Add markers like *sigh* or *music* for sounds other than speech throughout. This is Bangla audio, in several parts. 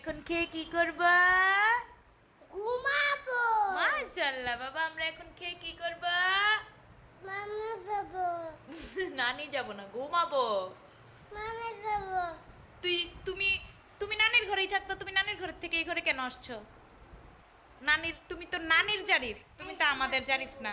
এখন খেয়ে কি করবা? ঘুমাবো। মাশাল্লাহ বাবা আমরা এখন খেয়ে কি করবা? মামা যাব। *laughs* নানি যাব না ঘুমাবো। মামা যাব। তুই তুমি তুমি নানির ঘরেই থাকতো তুমি নানির ঘর থেকে এই ঘরে কেন আসছো? নানির তুমি তো নানির জারিফ তুমি তো আমাদের জারিফ না।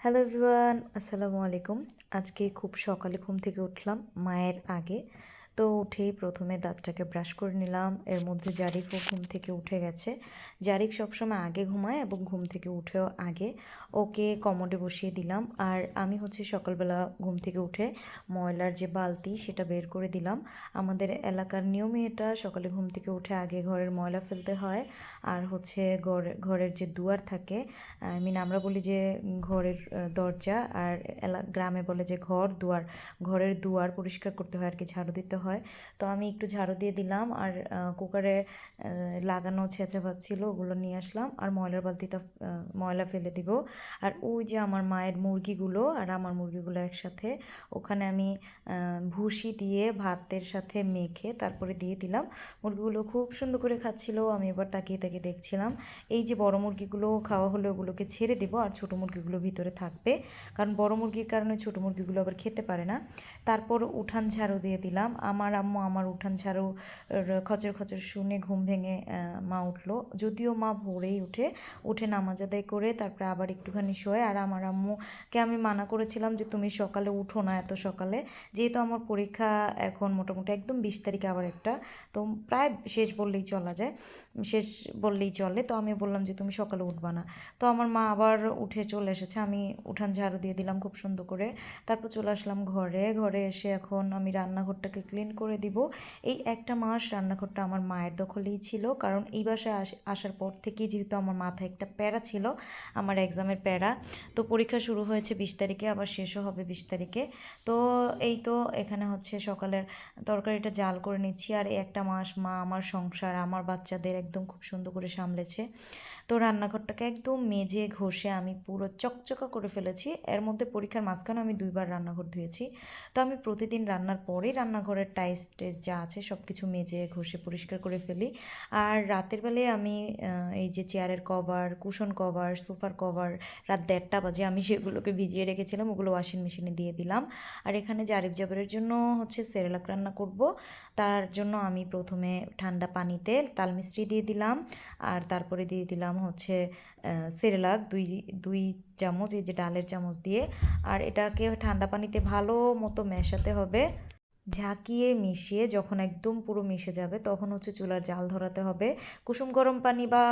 হ্যালো এভরিওয়ান আসসালামু আলাইকুম। আজকে খুব সকালে ঘুম থেকে উঠলাম মায়ের আগে। তো উঠেই প্রথমে দাঁতটাকে ব্রাশ করে নিলাম। এর মধ্যে জারিফও ঘুম থেকে উঠে গেছে। জারিফ সবসময় আগে ঘুমায় এবং ঘুম থেকে উঠেও আগে। ওকে কমোডে বসিয়ে দিলাম। আর আমি হচ্ছে সকালবেলা ঘুম থেকে উঠে ময়লার যে বালতি সেটা বের করে দিলাম। আমাদের এলাকার নিয়মে এটা, সকালে ঘুম থেকে উঠে আগে ঘরের ময়লা ফেলতে হয়। আর হচ্ছে ঘরে, ঘরের যে দুয়ার থাকে আই মিন আমরা বলি যে ঘরের দরজা। আর গ্রামে বলে যে ঘর, দুয়ার। ঘরের দুয়ার পরিষ্কার করতে হয় আর কি ঝাড়ু দিতে হয়। তো আমি একটু ঝাড়ু দিয়ে দিলাম আর কুকারে লাগানো ছেঁচা ভাত ছিল ওগুলো নিয়ে আসলাম আর ময়লার বালতিটা ময়লা ফেলে দিব। আর ওই যে আমার মায়ের মুরগিগুলো আর আমার মুরগিগুলো একসাথে, ওখানে আমি ভুসি দিয়ে ভাতের সাথে মেখে তারপরে দিয়ে দিলাম। মুরগিগুলো খুব সুন্দর করে খাচ্ছিল, আমি এবার তাকিয়ে তাকিয়ে দেখছিলাম। এই যে বড় মুরগিগুলো খাওয়া হলে ওগুলোকে ছেড়ে দিব আর ছোটো মুরগিগুলো ভিতরে থাকবে। কারণ বড় মুরগির কারণে ছোটো মুরগিগুলো আবার খেতে পারে না। তারপর উঠান ঝাড়ু দিয়ে দিলাম। আমার আম্মু আমার উঠান র- খচর খচর শুনে ঘুম ভেঙে মা উঠল। যদিও মা ভোরেই উঠে উঠে নামাজ আদায় করে তারপরে আবার একটুখানি শোয়। আর আমার আম্মুকে আমি মানা করেছিলাম যে, তুমি সকালে উঠো না এত সকালে। যেহেতু আমার পরীক্ষা এখন মোটামুটি একদম বিশ তারিখে আবার একটা, তো প্রায় শেষ বললেই চলা যায়, শেষ বললেই চলে। তো আমি বললাম যে, তুমি সকালে উঠবা না। তো আমার মা আবার উঠে চলে এসেছে। আমি উঠান ঝাড়ু দিয়ে দিলাম খুব সুন্দর করে। তারপর চলে আসলাম ঘরে। ঘরে এসে এখন আমি রান্নাঘরটাকে ক্লিন করে দিব। এই একটা মাস রান্নাঘরটা আমার মায়ের দখলেই ছিল, কারণ এই বাসায় আস- আসার পর থেকেই যেহেতু আমার মাথায় একটা প্যারা ছিল, আমার এক্সামের প্যারা, তো পরীক্ষা শুরু হয়েছে বিশ তারিখে, আবার শেষও হবে বিশ তারিখে। তো এই তো এখানে হচ্ছে সকালের তরকারিটা জাল করে নিচ্ছি, আর এই একটা মাস মা আমার সংসার, আমার বাচ্চাদের একদম খুব সুন্দর করে সামলেছে। তো রান্নাঘরটাকে একদম মেজে ঘষে আমি পুরো চকচকা করে ফেলেছি, এর মধ্যে পরীক্ষার মাঝখানে আমি দুইবার রান্নাঘর ধুয়েছি। তো আমি প্রতিদিন রান্নার পরেই রান্নাঘরের টাইস টেস যা আছে সব কিছু মেজে, ঘষে, পরিষ্কার করে ফেলি। আর রাতের বেলায় আমি এই যে চেয়ারের কভার কুশন কভার সোফার কভার রাত দেড়টা বাজে আমি সেগুলোকে ভিজিয়ে রেখেছিলাম, ওগুলো ওয়াশিং মেশিনে দিয়ে দিলাম। আর এখানে জারিফ জাবরের জন্য হচ্ছে সেরেলাক রান্না করব, তার জন্য আমি প্রথমে ঠান্ডা পানিতে তাল মিস্ত্রি দিয়ে দিলাম। আর তারপরে দিয়ে দিলাম হচ্ছে সেরেলাক দুই দুই চামচ, এই যে ডালের চামচ দিয়ে। আর এটাকে ঠান্ডা পানিতে ভালো মতো মেশাতে হবে। ঝাঁকিয়ে মিশিয়ে যখন একদম পুরো মিশে যাবে, তখন হচ্ছে চুলার জাল ধরাতে হবে। কুসুম গরম পানি বা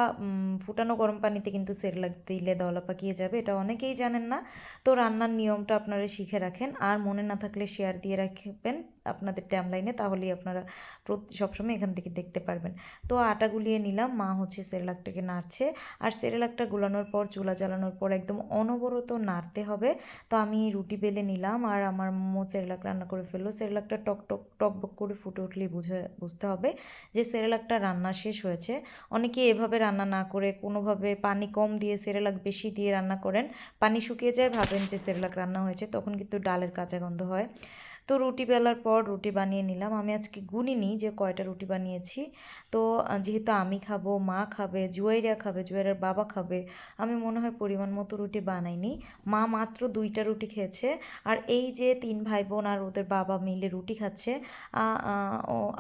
ফুটানো গরম পানিতে কিন্তু সেরলাক দিলে দলা পাকিয়ে যাবে, এটা অনেকেই জানেন না। তো রান্নার নিয়মটা আপনারা শিখে রাখেন, আর মনে না থাকলে শেয়ার দিয়ে রাখবেন। আপনাদের লাইনে তাহলেই আপনারা প্রতি- সবসময় এখান থেকে দেখতে পারবেন। তো আটা গুলিয়ে নিলাম, মা হচ্ছে সেরেলাকটাকে নাড়ছে। আর সেরেলাকটা গুলানোর পর, চুলা জ্বালানোর পর একদম অনবরত নাড়তে হবে। তো আমি রুটি বেলে নিলাম, আর আমার মো সেরেলাক রান্না করে ফেলল। সেরেলাকটা টক টক টকবক করে ফুটে উঠলেই বুঝে, বুঝতে হবে যে সেরেলাকটা রান্না শেষ হয়েছে। অনেকে এভাবে রান্না না করে কোনোভাবে পানি কম দিয়ে সেরেলাক বেশি দিয়ে রান্না করেন। পানি শুকিয়ে যায়, ভাবেন যে সেরেলাক রান্না হয়েছে, তখন কিন্তু ডালের কাঁচা গন্ধ হয়। তো রুটি বেলার পর রুটি বানিয়ে নিলাম। আমি আজকে গুনিনি যে কয়টা রুটি বানিয়েছি। তো যেহেতু আমি খাব মা খাবে জুয়াইরা খাবে জুয়াইরার বাবা খাবে আমি মনে হয় পরিমাণ মতো রুটি বানাইনি। মা মাত্র দুইটা রুটি খেয়েছে। আর এই যে তিন ভাই বোন আর ওদের বাবা মিলে রুটি খাচ্ছে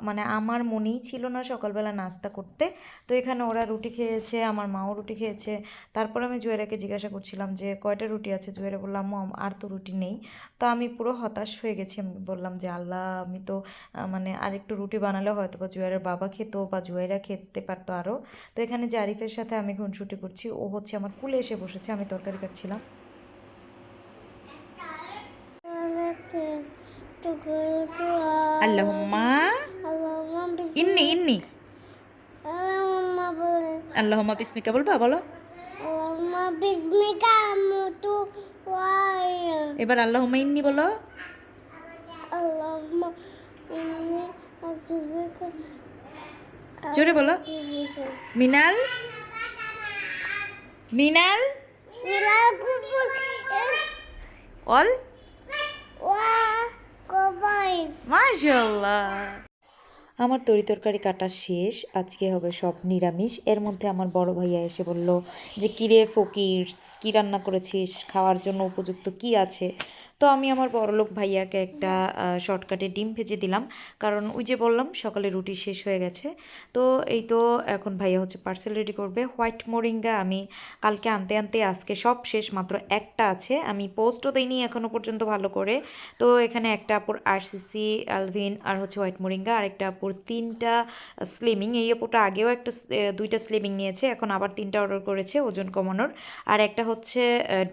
মানে আমার মনেই ছিল না সকালবেলা নাস্তা করতে। তো এখানে ওরা রুটি খেয়েছে আমার মাও রুটি খেয়েছে। তারপর আমি জুয়েরাকে জিজ্ঞাসা করছিলাম যে কয়টা রুটি আছে? জুয়েরা বললাম "আম্মু, আর তো রুটি নেই। তো আমি পুরো হতাশ হয়ে গেছি আমি বললাম যে আল্লাহ আমি তো মানে আরেকটু রুটি বানালে হয়তো বা জুয়ারের বাবা খেত বা জুয়াইরা খেতে পারতো আরও তো এখানে জারিফের সাথে আমি খুনসুটি করছি ও হচ্ছে আমার কুলে এসে বসেছে আমি তরকারি কাটছিলাম। আল্লাহ ইন্নি ইন্নি। আল্লাহ বিসমিকা বলবা বলো। আল্লাহ এবার আল্লাহুম্মা ইন্নি বলো। ইন্নি জোরে বলো। মিনাল? মিনাল? অল? মাশাল্লাহ আমার তরি তরকারি কাটা শেষ আজকে হবে সব নিরামিষ। এর মধ্যে আমার বড় ভাইয়া এসে বলল যে কিরে ফকির কি রান্না করেছিস? খাওয়ার জন্য উপযুক্ত কি আছে? তো আমি আমার বড়লোক ভাইয়াকে একটা শর্টকাটে ডিম ভেজে দিলাম। কারণ ওই যে বললাম, সকালে রুটি শেষ হয়ে গেছে। তো এই তো এখন ভাইয়া হচ্ছে পার্সেল রেডি করবে। হোয়াইট মোরিঙ্গা আমি কালকে আনতে আনতে আজকে সব শেষ, মাত্র একটা আছে। আমি পোস্টও দিইনি এখনও পর্যন্ত ভালো করে। তো এখানে একটা আপুর আরসিসি আলভিন আর হচ্ছে হোয়াইট মোরিঙ্গা আর একটা আপুর তিনটা স্লিমিং এই আপুটা আগেও একটা দুইটা স্লিমিং নিয়েছে, এখন আবার তিনটা অর্ডার করেছে, ওজন কমানোর। আর একটা হচ্ছে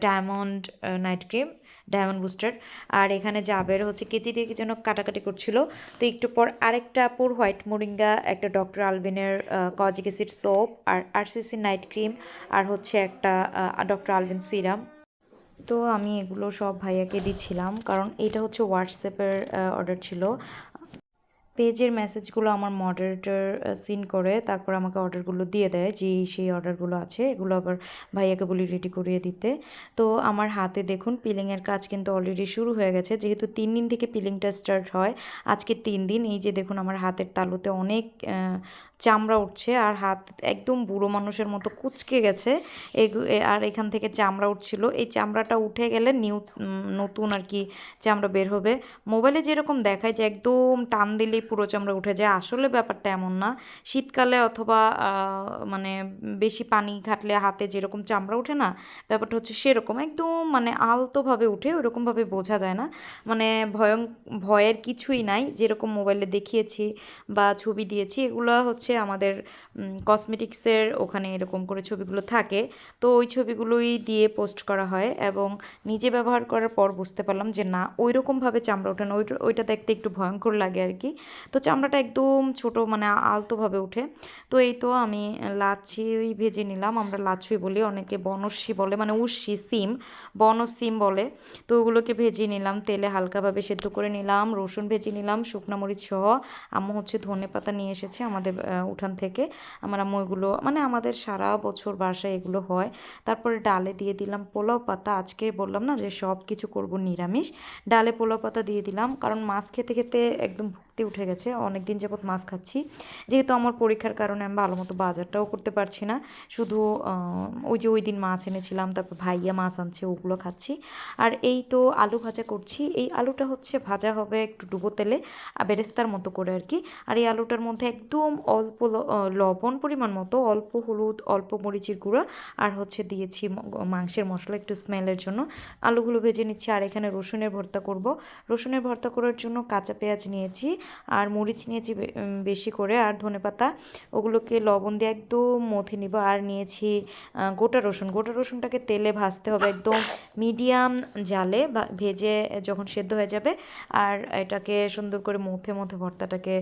diamond night cream diamond booster. আর এখানে জাবের হচ্ছে কেজি দিয়ে যেন কাটাকাটি করছিল। তো একটু পর আরেকটা পুর হোয়াইট মোরিঙ্গা, একটা ডক্টর আলভিনের কজিক অ্যাসিড সোপ আর আরসিসি নাইট ক্রিম আর হচ্ছে একটা ডক্টর আলভিন সিরাম। তো আমি এগুলো সব ভাইয়াকে দিচ্ছিলাম, কারণ এটা হচ্ছে হোয়াটসঅ্যাপের অর্ডার ছিল। পেজের মেসেজগুলো আমার মডারেটর সিন করে, তারপর আমাকে অর্ডারগুলো দিয়ে দেয়, যে সেই অর্ডারগুলো আছে, এগুলো আবার ভাইয়াকে বলি রেডি করিয়ে দিতে। তো আমার হাতে দেখুন পিলিংয়ের কাজ কিন্তু অলরেডি শুরু হয়ে গেছে, যেহেতু তিন দিন থেকে পিলিংটা স্টার্ট হয়, আজকে তিন দিন, এই যে দেখুন আমার হাতের তালুতে অনেক চামড়া উঠছে, আর হাত একদম বুড়ো মানুষের মতো কুচকে গেছে আর এখান থেকে চামড়া উঠছিল, এই চামড়াটা উঠে গেলে নিউ নতুন আর কি চামড়া বের হবে। মোবাইলে যেরকম দেখায় যে একদম টান দিলেই পুরো চামড়া উঠে যায়। আসলে ব্যাপারটা এমন না। শীতকালে অথবা মানে বেশি পানি ঘাটলে হাতে যেরকম চামড়া ওঠে না, ব্যাপারটা হচ্ছে সেরকম। একদম মানে আলতোভাবে উঠে ওরকমভাবে বোঝা যায় না। মানে ভয়ং, ভয়ের কিছুই নাই। যেরকম মোবাইলে দেখিয়েছি বা ছবি দিয়েছি, এগুলো হচ্ছে আমাদের কসমেটিক্সের ওখানে এরকম করে ছবিগুলো থাকে। তো ওই ছবিগুলোই দিয়ে পোস্ট করা হয় এবং নিজে ব্যবহার করার পর বুঝতে পারলাম যে না ওই রকমভাবে চামড়া ওঠে না। ওইটা ওইটা দেখতে একটু ভয়ঙ্কর লাগে আর কি। তো চামড়াটা একদম ছোট মানে আলতোভাবে ওঠে। তো এই তো আমি লাচ্ছি ভেজে নিলাম, আমরা লাচ্ছুই বলি, অনেকে বনস্যি বলে মানে উস্সি, সিম বনস সিম বলে। তো ওগুলোকে ভেজে নিলাম, তেলে হালকাভাবে সেদ্ধ করে নিলাম, রসুন ভেজে নিলাম, শুকনো মরিচ সহ। আম্মু হচ্ছে ধনে পাতা নিয়ে এসেছে আমাদের উঠান থেকে। আমার আম্মু এগুলো মানে আমাদের সারা বছর বাসায় এগুলো হয়। তারপরে ডালে দিয়ে দিলাম পোলাও পাতা। আজকে বললাম না যে সব কিছু করব নিরামিষ। ডালে পোলাও পাতা দিয়ে দিলাম, কারণ মাছ খেতে খেতে একদম ভুক্তি উঠে গেছে অনেক দিন যাবত মাছ খাচ্ছি। যেহেতু আমার পরীক্ষার কারণে আমি ভালো মতো বাজারটাও করতে পারছি না, শুধু ওই যে ওই দিন মাছ এনেছিলাম, তারপর ভাইয়া মাছ আনছে, ওগুলো খাচ্ছি। আর এই তো আলু ভাজা করছি। এই আলুটা হচ্ছে ভাজা হবে একটু ডুবো তেলে বেরেস্তার মতো করে আর কি। আর এই আলুটার মধ্যে একদম অল্প লবণ পরিমাণ মতো, অল্প হলুদ, অল্প মরিচের গুঁড়ো, আর হচ্ছে দিয়েছি মাংসের মশলা একটু স্মেলের জন্য। আলুগুলো ভেজে নিচ্ছি, আর এখানে রসুনের ভর্তা করব। রসুনের ভর্তা করার জন্য কাঁচা পেঁয়াজ নিয়েছি আর মরিচ নিয়েছি বেশি করে আর ধনেপাতা ওগুলোকে লবণ দিয়ে একদম মথে নিব। আর নিয়েছি গোটা রসুন। গোটা রসুনটাকে তেলে ভাজতে হবে একদম মিডিয়াম জালে ভেজে যখন সেদ্ধ হয়ে যাবে। আর এটাকে সুন্দর করে মথে মথে ভর্তাটাকে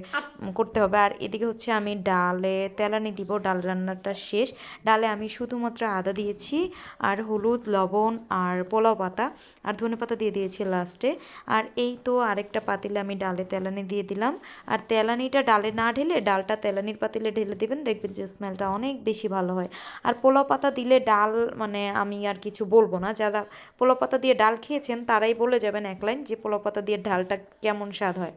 করতে হবে। আর এদিকে হচ্ছে আমি ডালে তেলানি দিব। ডাল রান্নাটা শেষ। ডালে আমি শুধুমাত্র আদা দিয়েছি আর হলুদ, লবণ আর পোলাও পাতা আর ধনে পাতা দিয়ে দিয়েছি লাস্টে। আর এই তো আরেকটা পাতিলে আমি ডালে তেলানি দিয়ে দিলাম। আর তেলানিটা ডালে না ঢেলে ডালটা তেলানির পাতিলে ঢেলে দেবেন, দেখবেন যে স্মেলটা অনেক বেশি ভালো হয়। আর পোলাও পাতা দিলে ডাল মানে আমি আর কিছু বলব না, যারা পোলাও পাতা দিয়ে ডাল খেয়েছেন তারাই বলে যাবেন এক লাইন যে পোলাও পাতা দিয়ে ডালটা কেমন স্বাদ হয়।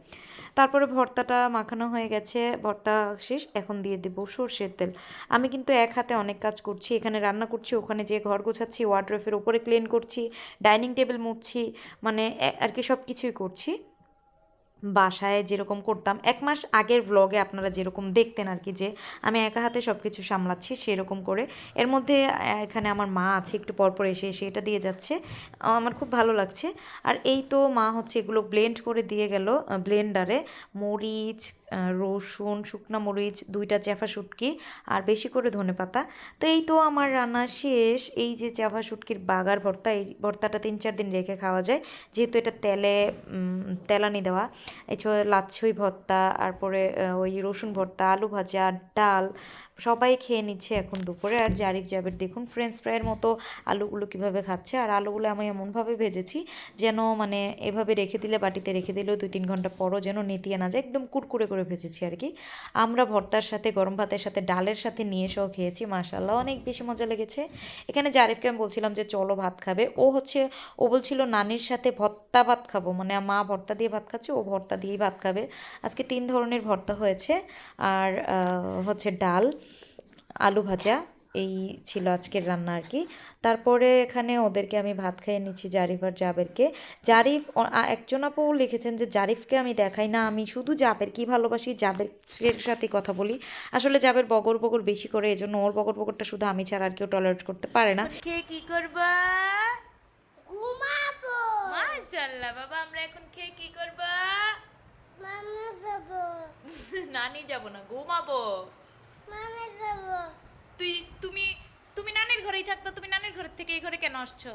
তারপরে ভর্তাটা মাখানো হয়ে গেছে, ভর্তা শেষ, এখন দিয়ে দেবো সর্ষের তেল। আমি কিন্তু এক হাতে অনেক কাজ করছি, এখানে রান্না করছি, ওখানে যে ঘর গোছাচ্ছি ওয়ার্ড্রোফের উপরে ক্লিন করছি ডাইনিং টেবিল মুছছি মানে আর কি সব কিছুই করছি। বাসায় যেরকম করতাম। এক মাস আগের ব্লগে আপনারা যেরকম দেখতেন আর কি যে, আমি একা হাতে সব কিছু সামলাচ্ছি সেরকম করে। এর মধ্যে এখানে আমার মা আছে, একটু পরপর এসে এসে এটা দিয়ে যাচ্ছে। আমার খুব ভালো লাগছে। আর এই তো মা হচ্ছে এগুলো ব্লেন্ড করে দিয়ে গেল ব্লেন্ডারে মরিচ রসুন, শুকনা মরিচ, দুইটা চ্যাফা শুটকি আর বেশি করে ধনেপাতা তো এই তো আমার রান্না শেষ। এই যে চ্যাফা শুটকির বাগার ভর্তা, এই ভর্তাটা তিন চার দিন রেখে খাওয়া যায়। যেহেতু এটা তেলে তেলানি দেওয়া। এছাড়া লাচ্ছই ভর্তা তারপরে ওই রসুন ভর্তা আলু ভাজা ডাল সবাই খেয়ে নিচ্ছে এখন দুপুরে। আর জারিক জাবের দেখুন ফ্রেঞ্চ ফ্রাইয়ের মতো আলুগুলো কীভাবে খাচ্ছে। আর আলুগুলো আমি এমনভাবে ভেজেছি যেন মানে এভাবে রেখে দিলে, বাটিতে রেখে দিলেও দুই তিন ঘণ্টা পরও যেন নেতিয়ে না যায়। একদম কুরকুরে করে ভেজেছি আর কি। আমরা ভর্তার সাথে, গরম ভাতের সাথে, ডালের সাথে নিয়ে এসেও খেয়েছি মাশাল্লাহ অনেক বেশি মজা লেগেছে। এখানে জারিফকে আমি বলছিলাম যে, চলো ভাত খাবে। ও হচ্ছে, ও বলছিল, নানির সাথে ভর্তা ভাত খাব। মানে মা ভর্তা দিয়ে ভাত খাচ্ছে, ও ভর্তা দিয়েই ভাত খাবে। আজকে তিন ধরনের ভর্তা হয়েছে। আর হচ্ছে ডাল। আলু ভাজা এই ছিল আজকের রান্না আর কি। তারপরে এখানে ওদেরকে আমি ভাত খাইয়ে নিচ্ছি জারিফ আর জাবেরকে। জারিফ একজন আপু লিখেছেন যে জারিফকে আমি দেখাই না আমি শুধু জাবের কি ভালোবাসি জাবের সাথে কথা বলি। আসলে জাবের বগর বগর বেশি করে এজন্য ওর বগর বগরটা শুধু আমি ছাড়া আর কেউ টলারেট করতে পারে না। খেয়ে কি করবা? ঘুমাবো। মাশাআল্লাহ বাবা আমরা এখন খেয়ে কি করবা? মামা যাব। নানি যাব না ঘুমাবো মামা যাব তুই তুমি তুমি নানির ঘরেই থাকতো তুমি নানির ঘর থেকে এই ঘরে কেন আসছো?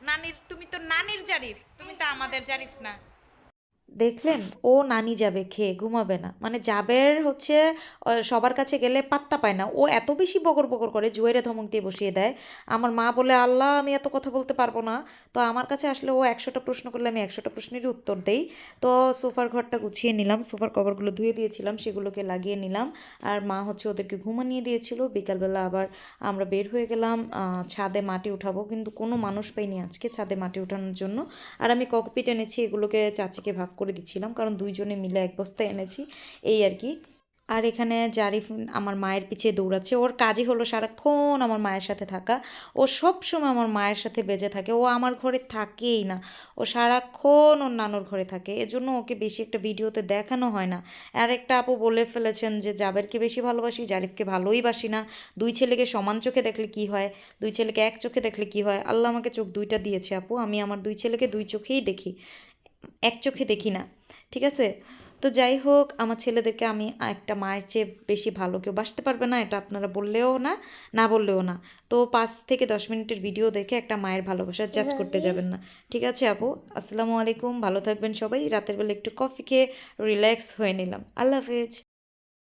নানির তুমি তো নানির জারিফ। তুমি তো আমাদের জারিফ না। দেখলেন, ও নানি যাবে, খেয়ে ঘুমাবে না। মানে জাবের হচ্ছে সবার কাছে গেলে পাত্তা পায় না। ও এত বেশি বকর বকর করে, জুয়েরে ধমক দিয়ে বসিয়ে দেয়। আমার মা বলে, আল্লাহ, আমি এত কথা বলতে পারব না। তো আমার কাছে আসলে ও একশোটা প্রশ্ন করলে আমি একশোটা প্রশ্নেরই উত্তর দেই। তো সোফার ঘরটা গুছিয়ে নিলাম। সোফার কভারগুলো ধুয়ে দিয়েছিলাম, সেগুলোকে লাগিয়ে নিলাম। আর মা হচ্ছে ওদেরকে ঘুমানিয়ে দিয়েছিল। বিকালবেলা আবার আমরা বের হয়ে গেলাম ছাদে মাটি উঠাবো। কিন্তু কোনো মানুষ পাইনি আজকে ছাদে মাটি উঠানোর জন্য। আর আমি ককপিট এনেছি, এগুলোকে চাচিকে ভাগ করে দিচ্ছিলাম, কারণ দুইজনে মিলে এক বস্তা এনেছি, এই আর কি। আর এখানে জারিফ আমার মায়ের পিছিয়ে দৌড়াচ্ছে। ওর কাজই হলো সারাক্ষণ আমার মায়ের সাথে থাকা। ও সব সময় আমার মায়ের সাথে বেজে থাকে। ও আমার ঘরে থাকেই না। ও সারাক্ষণ ওর নানুর ঘরে থাকে। এজন্য ওকে বেশি একটা ভিডিওতে দেখানো হয় না। আর একটা আপু বলে ফেলেছেন যে, জাবেরকে বেশি ভালোবাসি, জারিফকে ভালোই বাসি না। দুই ছেলেকে সমান চোখে দেখলে কি হয়? দুই ছেলেকে এক চোখে দেখলে কি হয়? আল্লাহ আমাকে চোখ দুইটা দিয়েছে আপু। আমি আমার দুই ছেলেকে দুই চোখেই দেখি। এক চোখে দেখি না ঠিক আছে? তো যাই হোক আমার ছেলেদেরকে আমি একটা মায়ের চেয়ে বেশি ভালো কেউ বাসতে পারবে না এটা আপনারা বললেও না না বললেও না। তো পাঁচ থেকে দশ মিনিটের ভিডিও দেখে একটা মায়ের ভালোবাসা জাজ করতে যাবেন না ঠিক আছে আপু? আসসালামু আলাইকুম ভালো থাকবেন সবাই রাতের বেলা একটু কফি খেয়ে রিল্যাক্স হয়ে নিলাম। আল্লাহ হাফেজ।